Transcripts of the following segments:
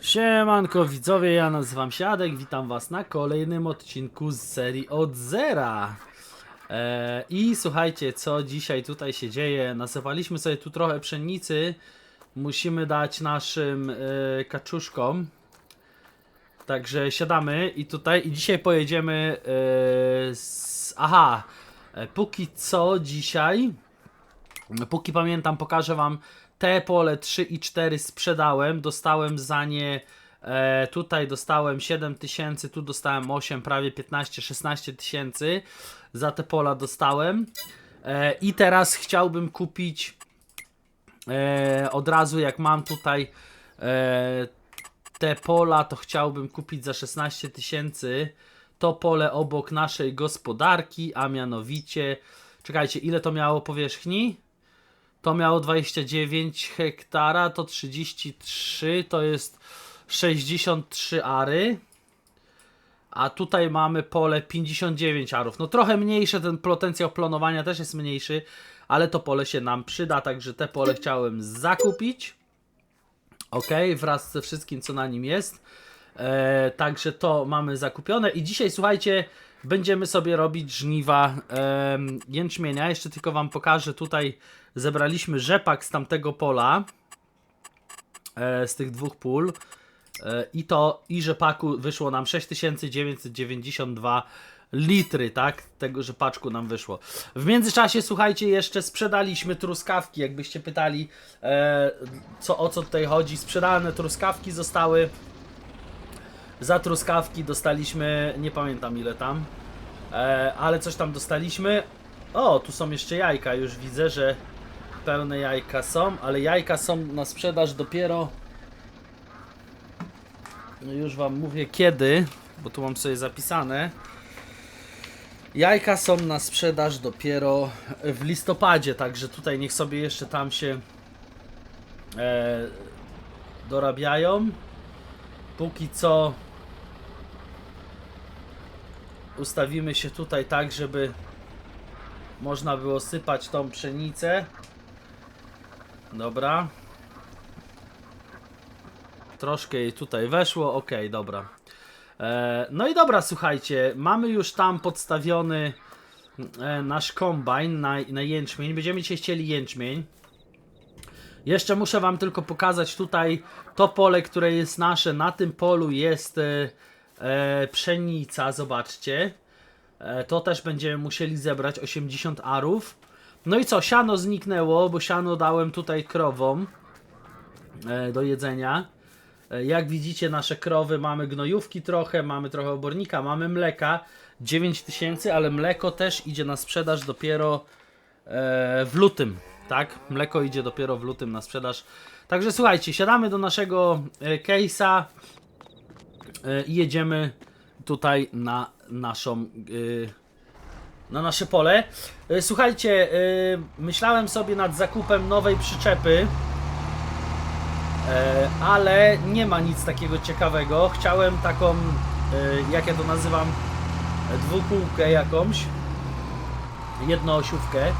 Siemanko widzowie, ja nazywam się Adek, witam was na kolejnym odcinku z serii od zera. E, I słuchajcie, co dzisiaj tutaj się dzieje. Nasypaliśmy sobie tu trochę pszenicy. Musimy dać naszym e, kaczuszkom. Także siadamy i tutaj i dzisiaj pojedziemy e, z... Aha, e, póki co dzisiaj Póki pamiętam, pokażę wam te pole 3 i 4 sprzedałem. Dostałem za nie. E, tutaj dostałem 7 tysięcy, tu dostałem 8, prawie 15-16 tysięcy. Za te pola dostałem. E, I teraz chciałbym kupić e, od razu, jak mam tutaj e, te pola, to chciałbym kupić za 16 tysięcy to pole obok naszej gospodarki, a mianowicie. Czekajcie, ile to miało powierzchni? To miało 29 hektara, to 33, to jest 63 ary. A tutaj mamy pole 59 arów. No trochę mniejsze, ten potencjał plonowania też jest mniejszy, ale to pole się nam przyda, także te pole chciałem zakupić. Ok, wraz ze wszystkim, co na nim jest. E, także to mamy zakupione. I dzisiaj, słuchajcie, będziemy sobie robić żniwa em, jęczmienia. Jeszcze tylko Wam pokażę. Tutaj zebraliśmy rzepak z tamtego pola, e, z tych dwóch pól. E, I to i rzepaku wyszło nam 6992 litry, tak? Tego rzepaczku nam wyszło. W międzyczasie, słuchajcie, jeszcze sprzedaliśmy truskawki. Jakbyście pytali, e, co, o co tutaj chodzi. Sprzedane truskawki zostały. Za truskawki dostaliśmy, nie pamiętam ile tam, e, ale coś tam dostaliśmy. O, tu są jeszcze jajka, już widzę, że pełne jajka są, ale jajka są na sprzedaż dopiero. No już Wam mówię kiedy, bo tu mam sobie zapisane. Jajka są na sprzedaż dopiero w listopadzie, także tutaj niech sobie jeszcze tam się e, dorabiają. Póki co ustawimy się tutaj tak, żeby można było sypać tą pszenicę. Dobra. Troszkę jej tutaj weszło, ok, dobra. E, no i dobra, słuchajcie, mamy już tam podstawiony e, nasz kombajn na, na jęczmień. Będziemy dzisiaj chcieli jęczmień. Jeszcze muszę Wam tylko pokazać tutaj to pole, które jest nasze. Na tym polu jest e, pszenica, zobaczcie. E, to też będziemy musieli zebrać 80 arów. No i co, siano zniknęło, bo siano dałem tutaj krowom e, do jedzenia. E, jak widzicie, nasze krowy mamy gnojówki trochę, mamy trochę obornika, mamy mleka 9000, ale mleko też idzie na sprzedaż dopiero e, w lutym, tak? Mleko idzie dopiero w lutym na sprzedaż. Także słuchajcie, siadamy do naszego e, case'a i jedziemy tutaj na naszą e, na nasze pole. E, Słuchajcie, e, myślałem sobie nad zakupem nowej przyczepy, e, ale nie ma nic takiego ciekawego. Chciałem taką, e, jak ja to nazywam, e, dwukółkę jakąś, jednoosiówkę, e,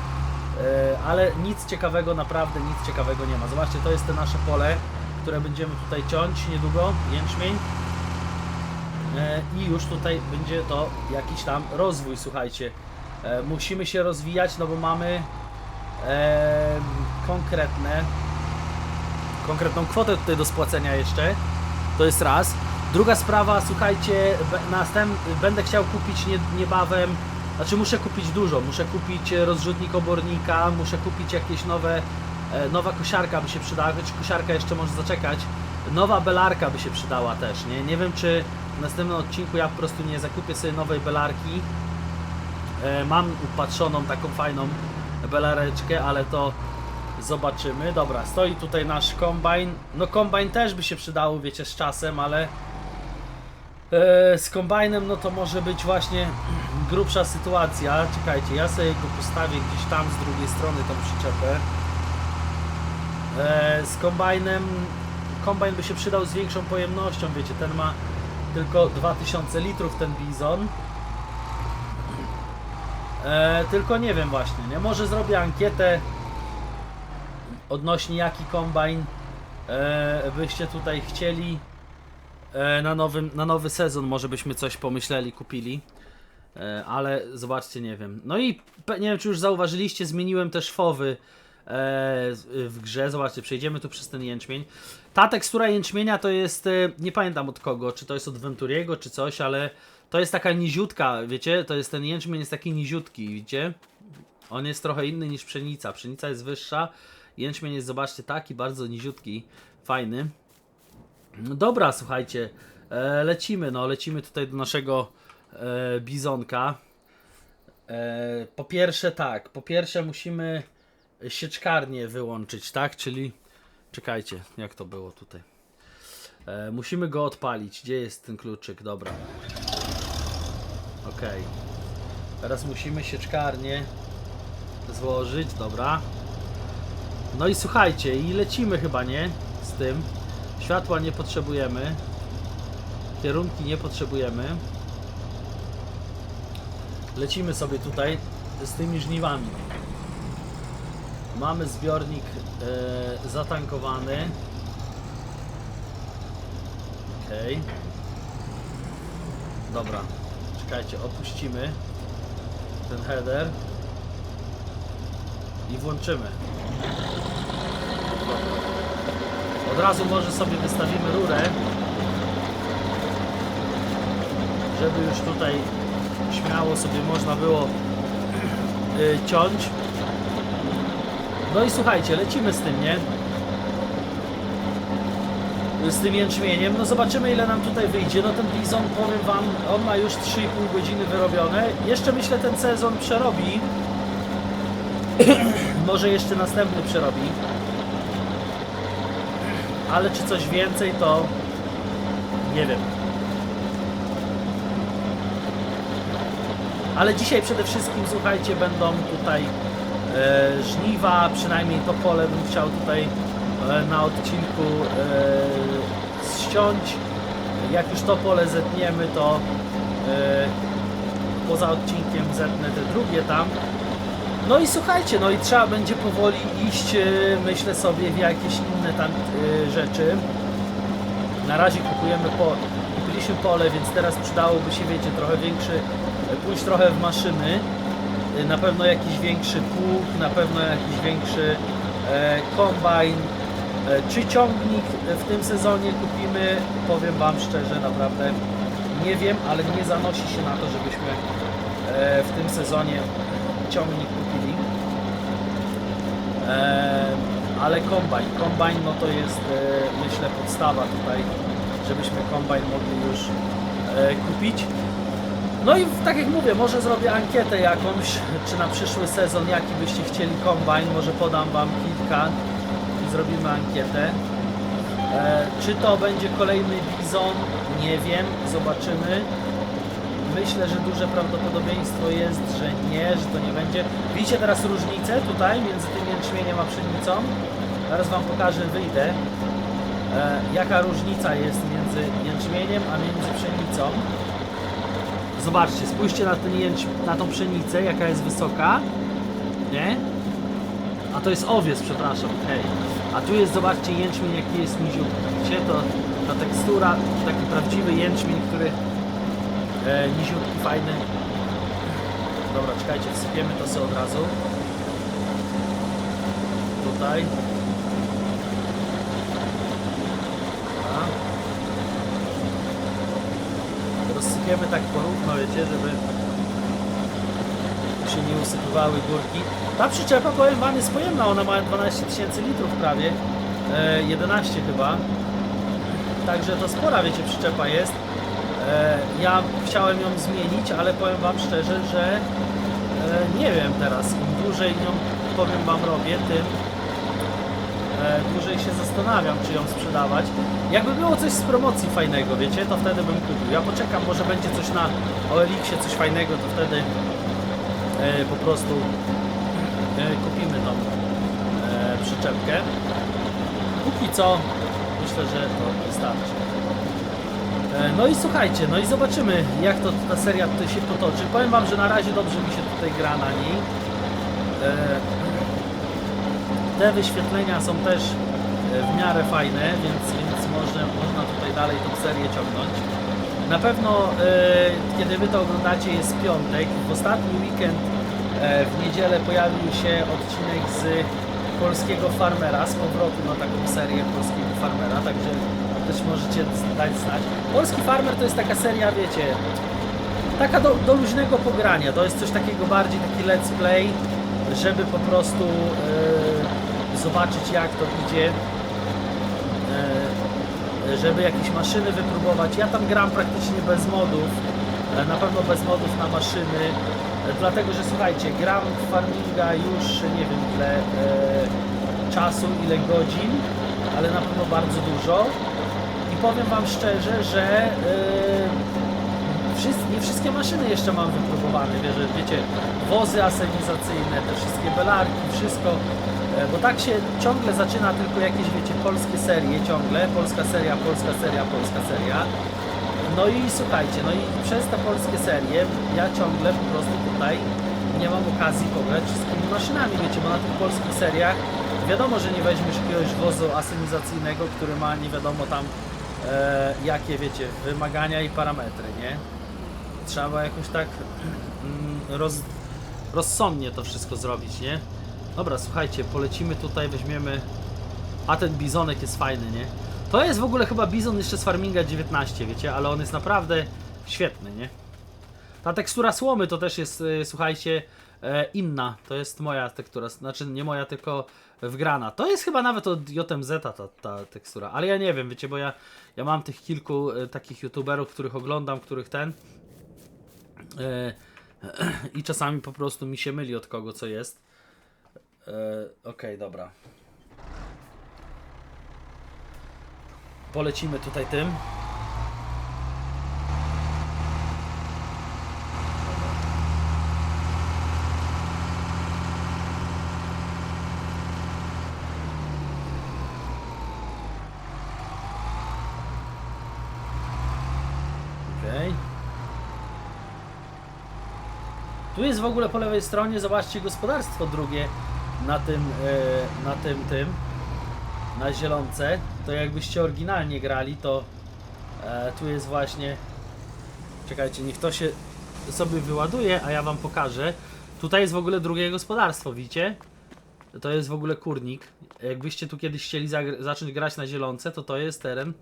ale nic ciekawego, naprawdę nic ciekawego nie ma. Zobaczcie, to jest te nasze pole, które będziemy tutaj ciąć niedługo, jęczmień. E, I już tutaj będzie to jakiś tam rozwój, słuchajcie. E, musimy się rozwijać, no bo mamy e, konkretne konkretną kwotę tutaj do spłacenia jeszcze. To jest raz. Druga sprawa, słuchajcie, następ, będę chciał kupić nie, niebawem, znaczy muszę kupić dużo, muszę kupić rozrzutnik obornika, muszę kupić jakieś nowe, nowa kosiarka by się przydała, choć kosiarka jeszcze może zaczekać. Nowa belarka by się przydała też, nie? Nie wiem czy w następnym odcinku ja po prostu nie zakupię sobie nowej belarki, E, Mam upatrzoną taką fajną belareczkę, ale to zobaczymy. Dobra, stoi tutaj nasz kombajn. No kombajn też by się przydało, wiecie, z czasem, ale e, z kombajnem no to może być właśnie grubsza sytuacja. Czekajcie, ja sobie go postawię gdzieś tam z drugiej strony tą przyczepę. E, z kombajnem kombajn by się przydał z większą pojemnością, wiecie, ten ma tylko 2000 litrów ten bizon. E, tylko nie wiem właśnie, nie? Może zrobię ankietę odnośnie jaki kombajn e, byście tutaj chcieli e, na, nowym, na nowy sezon może byśmy coś pomyśleli, kupili. E, ale zobaczcie, nie wiem. No i nie wiem, czy już zauważyliście, zmieniłem też fowy e, w grze. Zobaczcie, przejdziemy tu przez ten jęczmień. Ta tekstura jęczmienia to jest, e, nie pamiętam od kogo, czy to jest od Venturiego, czy coś, ale to jest taka niziutka, wiecie? To jest ten jęczmień jest taki niziutki, widzicie? On jest trochę inny niż pszenica. Pszenica jest wyższa. Jęczmień jest, zobaczcie, taki bardzo niziutki, fajny. Dobra, słuchajcie, e, lecimy, no, lecimy tutaj do naszego e, bizonka. E, po pierwsze tak, po pierwsze musimy sieczkarnię wyłączyć, tak? Czyli, czekajcie, jak to było tutaj. E, musimy go odpalić. Gdzie jest ten kluczyk? Dobra. Okej. Teraz musimy sieczkarnię złożyć, dobra. No i słuchajcie, i lecimy chyba, nie? Z tym. Światła nie potrzebujemy. Kierunki nie potrzebujemy. Lecimy sobie tutaj z tymi żniwami. Mamy zbiornik e, zatankowany. Okej. Dobra. Czekajcie, opuścimy ten header i włączymy. Od razu może sobie wystawimy rurę, żeby już tutaj śmiało sobie można było y, ciąć. No i słuchajcie, lecimy z tym, nie? Z tym jęczmieniem. No zobaczymy ile nam tutaj wyjdzie. No ten bizon, powiem wam, on ma już 3,5 godziny wyrobione. Jeszcze myślę ten sezon przerobi. Może jeszcze następny przerobi. Ale czy coś więcej to nie wiem. Ale dzisiaj przede wszystkim, słuchajcie, będą tutaj żniwa, przynajmniej to pole bym chciał tutaj e, na odcinku e, ściąć. Jak już to pole zetniemy, to e, poza odcinkiem zetnę te drugie tam. No i słuchajcie, no i trzeba będzie powoli iść, e, myślę sobie, w jakieś inne tam e, rzeczy. Na razie kupujemy po, kupiliśmy pole, więc teraz przydałoby się, wiecie, trochę większy, e, pójść trochę w maszyny. E, Na pewno jakiś większy pług, na pewno jakiś większy e, kombajn. E, czy ciągnik w tym sezonie kupimy? Powiem Wam szczerze, naprawdę nie wiem, ale nie zanosi się na to, żebyśmy e, w tym sezonie ciągnik kupili. Ale kombajn, kombajn no to jest myślę podstawa tutaj, żebyśmy kombajn mogli już kupić. No i tak jak mówię, może zrobię ankietę jakąś, czy na przyszły sezon jaki byście chcieli kombajn, może podam Wam kilka i zrobimy ankietę. E, czy to będzie kolejny bizon? Nie wiem, zobaczymy. Myślę, że duże prawdopodobieństwo jest, że nie, że to nie będzie. Widzicie teraz różnicę tutaj między tym jęczmieniem a pszenicą? Zaraz Wam pokażę, wyjdę. E, jaka różnica jest między jęczmieniem a między pszenicą? Zobaczcie, spójrzcie na, ten na tą pszenicę, jaka jest wysoka. Nie? A to jest owiec, przepraszam, hej. A tu jest, zobaczcie, jęczmień jaki jest niziutki. Widzicie, to ta tekstura, taki prawdziwy jęczmień, który e, niziutki, fajny. Dobra, czekajcie, wsypiemy to sobie od razu. Tutaj. Dobra. Rozsypiemy tak porówno, wiecie, żeby się nie usypywały górki. Ta przyczepa, powiem Wam, jest pojemna, ona ma 12 tysięcy litrów prawie, e, 11 chyba. Także to spora, wiecie, przyczepa jest. E, ja chciałem ją zmienić, ale powiem Wam szczerze, że e, nie wiem teraz, im dłużej ją, powiem Wam, robię, tym dłużej się zastanawiam, czy ją sprzedawać. Jakby było coś z promocji fajnego, wiecie, to wtedy bym kupił. Ja poczekam, może będzie coś na OLX-ie, coś fajnego, to wtedy e, po prostu e, kupimy tą e, przyczepkę. Póki co myślę, że to wystarczy. E, No i słuchajcie, no i zobaczymy jak to ta seria tutaj się potoczy. Powiem wam, że na razie dobrze mi się tutaj gra na niej. E, Te wyświetlenia są też e, w miarę fajne, więc, więc może, można tutaj dalej tą serię ciągnąć. Na pewno, e, kiedy wy to oglądacie, jest piątek. W ostatni weekend, e, w niedzielę pojawił się odcinek z polskiego farmera, z powrotu na taką serię polskiego farmera, także też możecie dać znać. Polski farmer to jest taka seria, wiecie, taka do, do luźnego pogrania. To jest coś takiego bardziej taki let's play, żeby po prostu e, zobaczyć jak to idzie. E, żeby jakieś maszyny wypróbować. Ja tam gram praktycznie bez modów. e, Na pewno bez modów na maszyny. e, Dlatego, że słuchajcie, gram w farminga już nie wiem ile czasu, ile godzin, ale na pewno bardzo dużo. I powiem Wam szczerze, że e, wszyscy, nie wszystkie maszyny jeszcze mam wypróbowane, wie, że wiecie, wozy asenizacyjne, te wszystkie belarki, wszystko, e, bo tak się ciągle zaczyna tylko jakieś, wiecie, polskie serie ciągle, polska seria, polska seria, polska seria. No i słuchajcie, no i przez te polskie serie ja ciągle po prostu tutaj nie mam okazji pograć wszystkimi maszynami, wiecie, bo na tych polskich seriach wiadomo, że nie weźmiesz jakiegoś wozu asenizacyjnego, który ma nie wiadomo tam e, jakie, wiecie, wymagania i parametry, nie? Trzeba jakoś tak mm, roz, rozsądnie to wszystko zrobić, nie? Dobra, słuchajcie, polecimy tutaj, weźmiemy... A ten bizonek jest fajny, nie? To jest w ogóle chyba bizon jeszcze z Farminga 19, wiecie, ale on jest naprawdę świetny, nie? Ta tekstura słomy to też jest, y, słuchajcie, e, inna. To jest moja tekstura, znaczy nie moja, tylko wgrana. To jest chyba nawet od JMZ ta, ta tekstura, ale ja nie wiem, wiecie, bo ja, ja mam tych kilku e, takich youtuberów, których oglądam, których ten i czasami po prostu mi się myli od kogo co jest. E, Okej, dobra. Polecimy tutaj tym. Okej. Tu jest w ogóle po lewej stronie, zobaczcie, gospodarstwo drugie na tym, e, na tym, tym, na zielonce. To jakbyście oryginalnie grali, to e, tu jest właśnie, czekajcie, niech to się sobie wyładuje, a ja wam pokażę. Tutaj jest w ogóle drugie gospodarstwo, widzicie? To jest w ogóle kurnik. Jakbyście tu kiedyś chcieli zacząć grać na zielonce, to to jest teren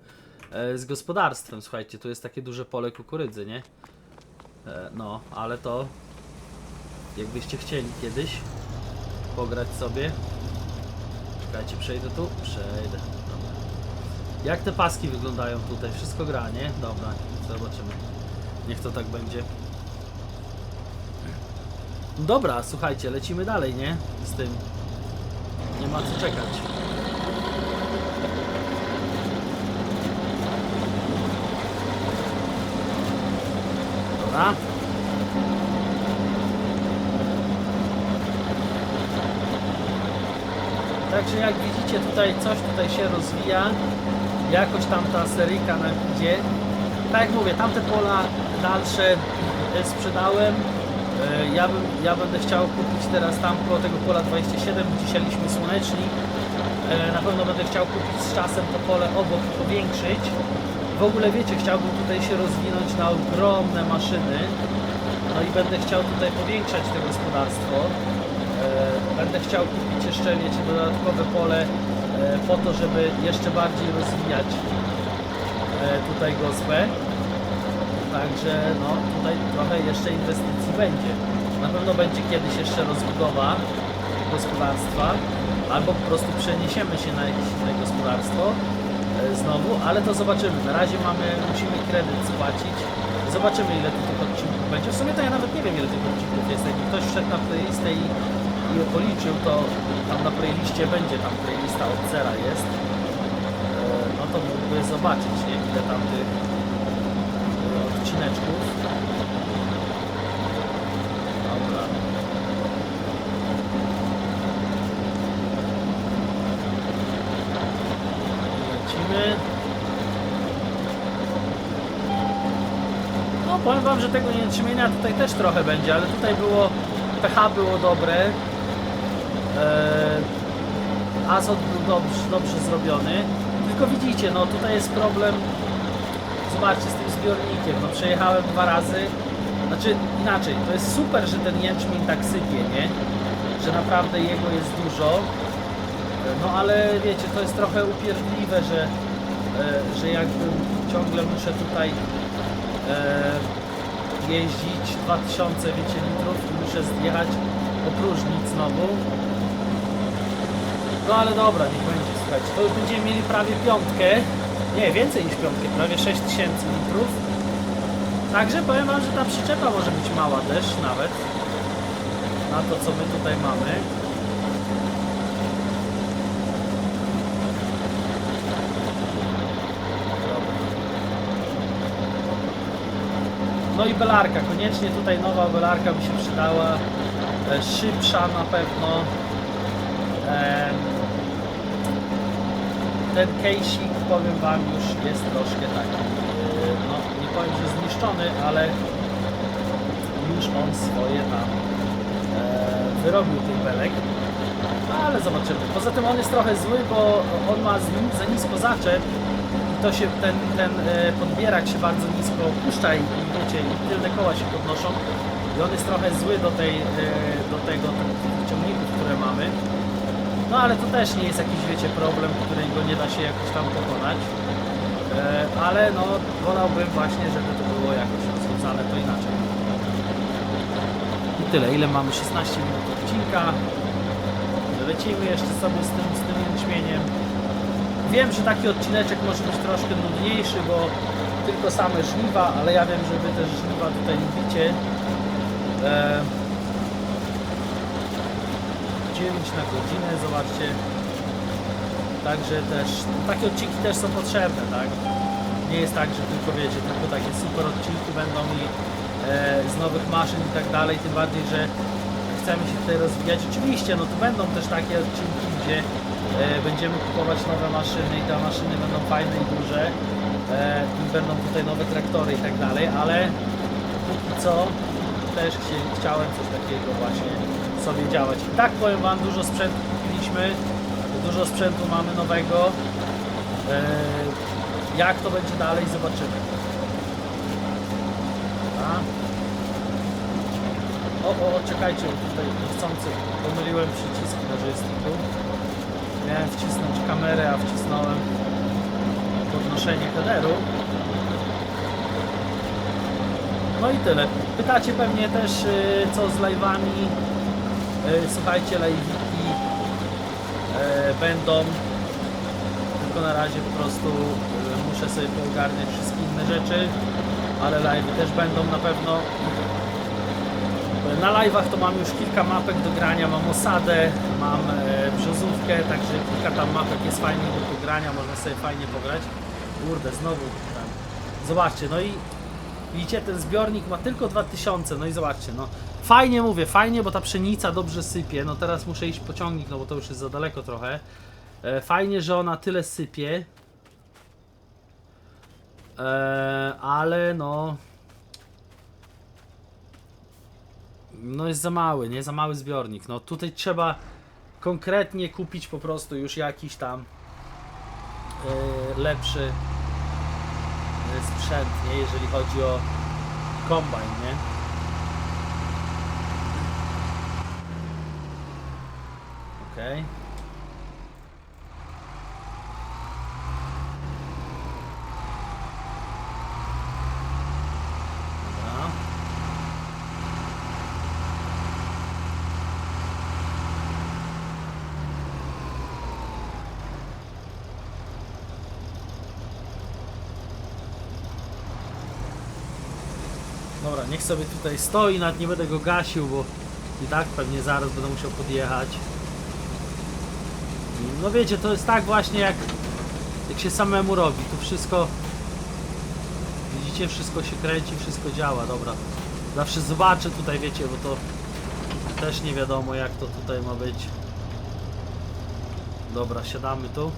e, z gospodarstwem. Słuchajcie, tu jest takie duże pole kukurydzy, nie? No, ale to jakbyście chcieli kiedyś pograć sobie. Czekajcie, przejdę tu? Przejdę. Dobra. Jak te paski wyglądają tutaj? Wszystko gra, nie? Dobra, zobaczymy. Niech to tak będzie. Dobra, słuchajcie, lecimy dalej, nie? Z tym. Nie ma co czekać. Dobra. Także jak widzicie tutaj coś tutaj się rozwija. Jakoś tam ta seryjka nam idzie. Tak jak mówię, tamte pola dalsze e, sprzedałem. E, Ja, bym, ja będę chciał kupić teraz tam koło tego pola 27, gdzie sialiśmy słonecznik. E, Na pewno będę chciał kupić z czasem to pole obok powiększyć. W ogóle wiecie, chciałbym tutaj się rozwinąć na ogromne maszyny. No i będę chciał tutaj powiększać to gospodarstwo. Będę chciał kupić jeszcze, wiecie, dodatkowe pole e, po to, żeby jeszcze bardziej rozwijać e, tutaj gospę. Także no tutaj trochę jeszcze inwestycji będzie. Na pewno będzie kiedyś jeszcze rozbudowa gospodarstwa, albo po prostu przeniesiemy się na jakieś inne gospodarstwo e, znowu, ale to zobaczymy. Na razie mamy, musimy kredyt spłacić. Zobaczymy ile tych odcinków będzie. W sumie to ja nawet nie wiem ile tych odcinków jest. Jakby ktoś wszedł na playlistę i policzył, to tam na playliście będzie tam playlista od zera jest. E, No to mógłby zobaczyć, nie? Ile tam tych e, odcineczków. Dobra. Lecimy. No powiem wam, że tego niedźmienia tutaj też trochę będzie, ale tutaj było pH było dobre. Eee, azot był dobrze, dobrze zrobiony. Tylko widzicie, no tutaj jest problem zobaczcie, z tym zbiornikiem, no przejechałem dwa razy, znaczy inaczej, to jest super, że ten jęczmień tak sypie, nie? Że naprawdę jego jest dużo, no ale wiecie, to jest trochę upierdliwe, że, e, że jakby ciągle muszę tutaj e, jeździć 2000 wiecie, litrów i muszę zjechać opróżnić znowu. No ale dobra, niech będzie, słuchajcie, to już będziemy mieli prawie piątkę, nie, więcej niż piątkę, prawie 6000 litrów. Także powiem wam, że ta przyczepa może być mała też nawet, na to co my tutaj mamy. No i belarka, koniecznie tutaj nowa belarka by się przydała, e, szybsza na pewno. Ten case'ik, powiem wam, już jest troszkę taki, e, no nie powiem, że zniszczony, ale już on swoje tam e, wyrobił tych belek. No, ale zobaczymy. Poza tym on jest trochę zły, bo on ma za nisko zaczep i to się, ten, ten e, podbierak się bardzo nisko opuszcza i, wiecie, i tylne koła się podnoszą i on jest trochę zły do, tej, do tego tych ciągników, które mamy. No ale to też nie jest jakiś, wiecie, problem, którego nie da się jakoś tam pokonać. E, ale no, wolałbym właśnie, żeby to było jakoś rozwiązane to inaczej. I tyle, ile mamy? 16 minut odcinka. Lecimy jeszcze sobie z tym, z tym jęczmieniem. Wiem, że taki odcineczek może być troszkę nudniejszy, bo tylko same żniwa, ale ja wiem, że wy też żniwa tutaj lubicie. E, 9 na godzinę, zobaczcie. Także też, takie odcinki też są potrzebne, tak? Nie jest tak, że tylko wiecie, tylko takie super odcinki będą i e, z nowych maszyn i tak dalej, tym bardziej, że chcemy się tutaj rozwijać. Oczywiście, no to będą też takie odcinki, gdzie e, będziemy kupować nowe maszyny i te maszyny będą fajne i duże e, i będą tutaj nowe traktory i tak dalej, ale póki co też chciałem coś takiego właśnie sobie działać. I tak powiem Wam, dużo sprzętu kupiliśmy, dużo sprzętu mamy nowego. E, jak to będzie dalej, zobaczymy. O, o, czekajcie, tutaj niechcący pomyliłem przycisk joysticku. Miałem wcisnąć kamerę, a wcisnąłem podnoszenie headeru. No i tyle. Pytacie pewnie też, y, co z live'ami. Y, Słuchajcie, live'iki y, będą. Tylko na razie po prostu y, muszę sobie poogarniać wszystkie inne rzeczy. Ale live'y też będą na pewno. Na live'ach to mam już kilka mapek do grania, mam osadę, mam e, brzozówkę, także kilka tam mapek jest fajnie do pogrania, można sobie fajnie pograć. Kurde, znowu tam. Zobaczcie, no i widzicie, ten zbiornik ma tylko 2000, no i zobaczcie, no fajnie mówię, fajnie, bo ta pszenica dobrze sypie, no teraz muszę iść po ciągnik, no bo to już jest za daleko trochę. E, fajnie, że ona tyle sypie. E, ale no... No jest za mały, nie? Za mały zbiornik. No tutaj trzeba konkretnie kupić po prostu już jakiś tam e, lepszy e, sprzęt, nie? Jeżeli chodzi o kombajn, nie? Okej. Dobra. Dobra, niech sobie tutaj stoi, nawet nie będę go gasił, bo i tak pewnie zaraz będę musiał podjechać. No wiecie, to jest tak właśnie jak, jak się samemu robi. Tu wszystko, widzicie, wszystko się kręci, wszystko działa, dobra. Zawsze zobaczę tutaj, wiecie, bo to też nie wiadomo jak to tutaj ma być. Dobra, siadamy tu.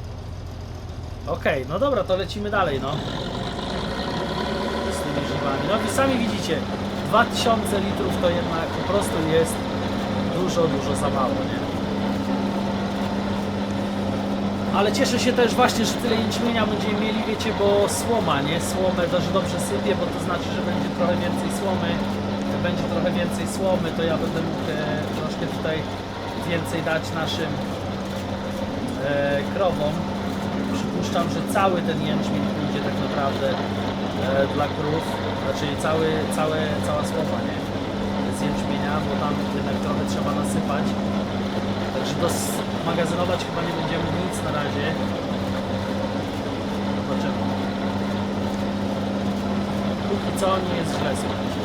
Okej, no dobra, to lecimy dalej, no z tymi żniwami. No wy sami widzicie, 2000 litrów to jednak po prostu jest dużo, dużo za mało, nie? Ale cieszę się też właśnie, że tyle jęczmienia będziemy mieli, wiecie, bo słoma, nie? Słomę dość dobrze sypie, bo to znaczy, że będzie trochę więcej słomy. Będzie trochę więcej słomy, to ja będę mógł e, troszkę tutaj więcej dać naszym e, krowom. Przypuszczam, że cały ten jęczmień pójdzie tak naprawdę e, dla krów, znaczy cały, całe, cała słoma, nie? Z jęczmienia, bo tam jednak trochę trzeba nasypać. Także dos magazynować chyba nie będziemy nic na razie. Zobaczymy. Póki co nie jest źle, słuchajcie.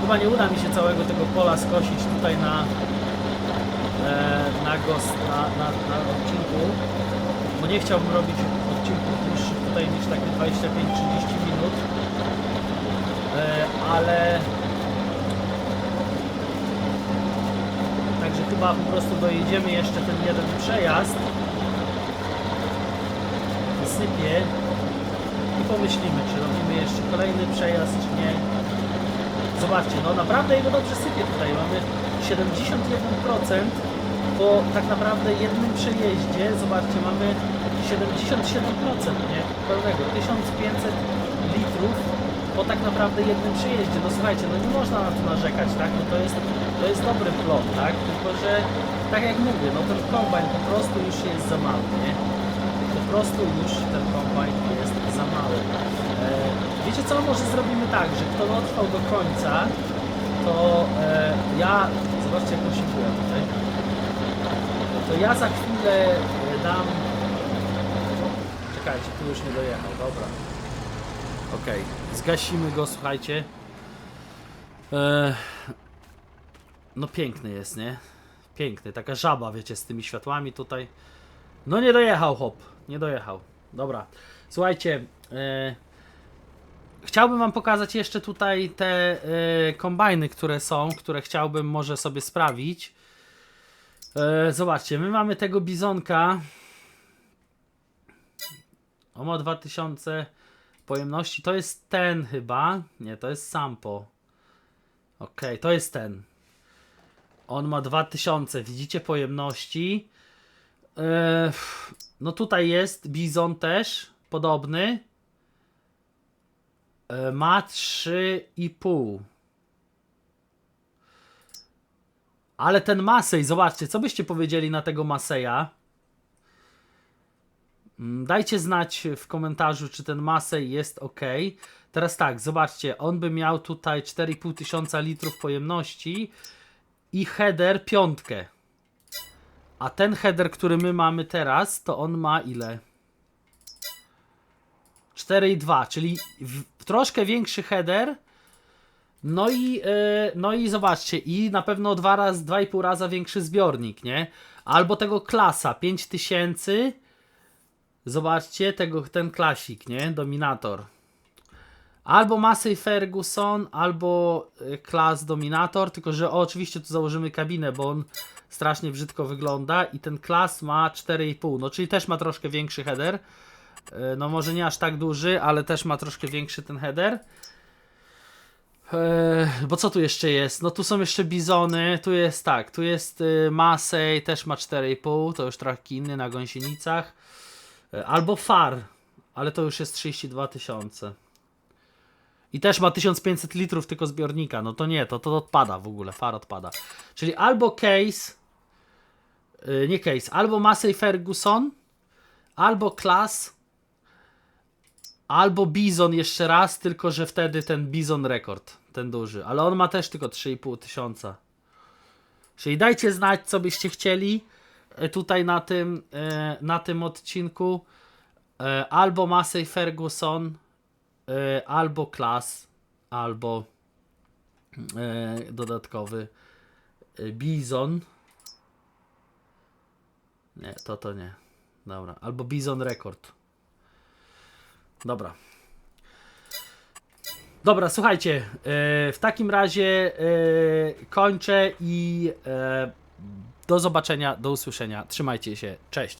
Chyba nie uda mi się całego tego pola skosić tutaj na e, na, na, na, na odcinku, bo nie chciałbym robić odcinków dłuższych tutaj niż takie 25-30 minut, e, ale także chyba po prostu dojedziemy jeszcze ten jeden przejazd, wysypię i pomyślimy, czy robimy jeszcze kolejny przejazd, czy nie. Zobaczcie, no naprawdę jego dobrze sypie tutaj. Mamy 71% po tak naprawdę jednym przejeździe. Zobaczcie, mamy 77% nie? pełnego. 1500 litrów po tak naprawdę jednym przejeździe. No słuchajcie, no nie można na to narzekać, tak? No to jest, to jest dobry plot, tak? Tylko, że tak jak mówię, no ten kombajn po prostu już jest za mały, nie? Po prostu już ten kombajn jest za mały. E, wiecie co? Może zrobimy tak, że kto dotrwał do końca, to e, ja... Zobaczcie jak on się tutaj. To ja za chwilę e, dam... Czekajcie, tu już nie dojechał, dobra. Okej, zgasimy go, słuchajcie. E, no piękny jest, nie? Piękny, taka żaba, wiecie, z tymi światłami tutaj. No nie dojechał, hop, nie dojechał. Dobra, słuchajcie, e, chciałbym wam pokazać jeszcze tutaj te e, kombajny, które są, które chciałbym może sobie sprawić. E, zobaczcie, my mamy tego bizonka. On ma 2000 pojemności. To jest ten chyba. Nie, to jest Sampo. Okej, to jest ten. On ma 2000, widzicie pojemności. E, no tutaj jest Bizon też, podobny. E, ma 3,5. Ale ten Masej, zobaczcie, co byście powiedzieli na tego Maseja? Mm, Dajcie znać w komentarzu, czy ten Masej jest ok. Teraz tak, zobaczcie, on by miał tutaj 4,5 tysiąca litrów pojemności i header piątkę. A ten header, który my mamy teraz, to on ma ile? 4,2, czyli troszkę większy header. No i, yy, no i zobaczcie, i na pewno dwa raz, dwa i pół raza większy zbiornik, nie? Albo tego klasa 5000. Zobaczcie, tego, ten klasik, nie? Dominator. Albo Massey Ferguson, albo klas Dominator, tylko że oczywiście tu założymy kabinę, bo on strasznie brzydko wygląda i ten klas ma 4,5, no czyli też ma troszkę większy header. Y, No może nie aż tak duży, ale też ma troszkę większy ten header. Eee, bo co tu jeszcze jest? No tu są jeszcze bizony, tu jest tak, tu jest y, Masej, też ma 4,5, to już trochę inny na gąsienicach. E, Albo Far, ale to już jest 32 tysiące. I też ma 1500 litrów tylko zbiornika, no to nie, to, to odpada w ogóle, Far odpada. Czyli albo Case, y, nie Case, albo Massey Ferguson, albo Class, Albo Bizon jeszcze raz, tylko że wtedy ten Bizon rekord, ten duży. Ale on ma też tylko 3,5 tysiąca. Czyli dajcie znać, co byście chcieli e, tutaj na tym, e, na tym odcinku. E, Albo Massey Ferguson, albo Class, albo e, dodatkowy e, Bizon. Nie, to to nie. Dobra, albo Bizon rekord. Dobra. Dobra, słuchajcie, e, w takim razie e, kończę i e, do zobaczenia, do usłyszenia. Trzymajcie się, cześć.